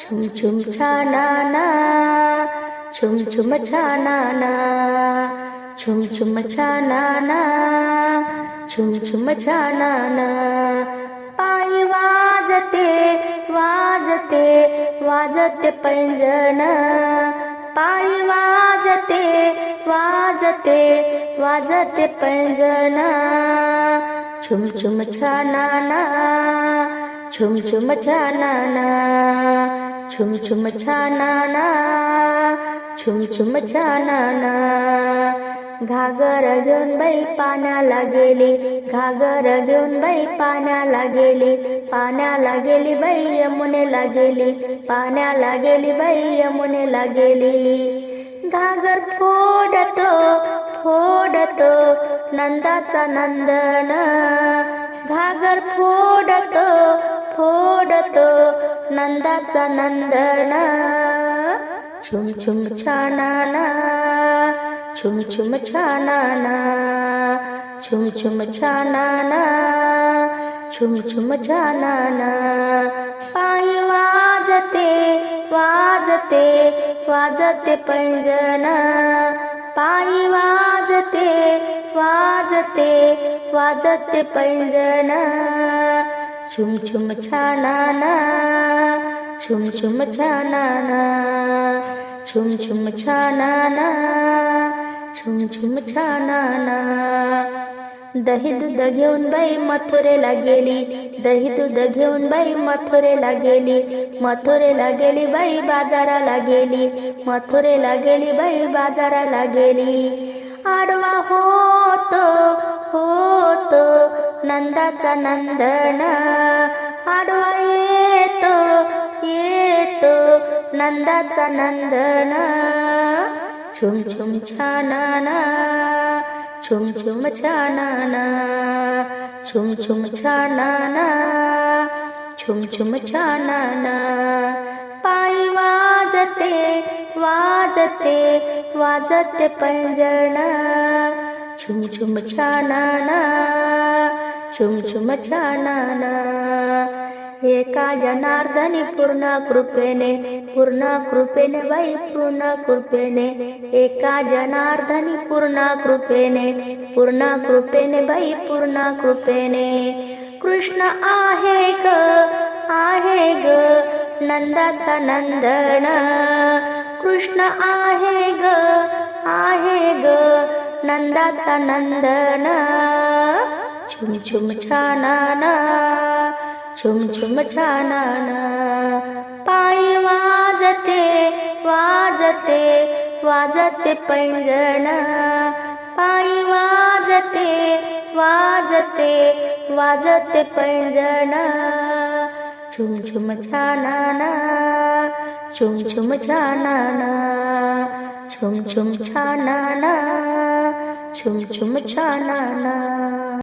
छुम छुम छानाना छुम छुम छानाना छुम छुम छानाना छुम छुम छानाना पायी वाजते वाजते वाजते पैंजण। पायी वाजते वाजते वाजते पैंजण। छुम छुम छानाना छुम छुम छानाना छुम छुम छानाना छुम छुम छानाना। घागर घेऊन बाई पाण्याला गेली घागर घेऊन बाई पाण्याला गेली पाण्याला गेली बाई यमुनेला गेली पाण्याला गेली बाई यमुनेला गेली। घागर फोडतो फोडतो नंदाचा नंदन। घागर फोडतो फोडतो नंदाचा नंदन. छुम छुम छानाना छुम छुम छानाना छुम छुम छानाना छुम छुम छानाना. पायी वाजते वाजते वाजते पैंजण. पायी वाजते वाजते वाजते पैंजणा. छुम छुम छानाना छुम छुम छानाना छुम छुम छानाना छुम छुम छानाना दही दूध घेऊन बाई मथुरेला गेली दही दूध घेऊन बाई मथुरेला गेली मथुरेला गेली बाई बाजाराला गेली मथुरेला गेली बाई बाजाराला गेली आडवा होतो होतो नंदाचा नंदन. आडवा येतो येतो नंदाचा नंदन. छुम छुम छानाना छुम छुम छानाना छुम छुम छानाना छुम छुम छानाना. पायी वाजते वाजते वाजते पैंजण. छुम छुम छानाना छुम छानाना एका जनार्दनी पूर्ण कृपेने पूर्ण कृपेने बाई पूर्ण कृपेने। एका जनार्दनी पूर्ण कृपेने पूर्ण कृपेने बाई पूर्ण कृपेने। कृष्ण आहे ग आहे ग नंदाचा नंदन। कृष्ण आहे ग आहे ग नंदाचा नंदन। छुम छुम छानाना छुम छुम छानाना। पायी वाजते वाजते वाजते पैंजण। पायी वाजते वाजते वाजते पैंजण। छुम छुम छानाना छुम छुम छानाना। छुम छुम छानाना छुम छुम छानाना।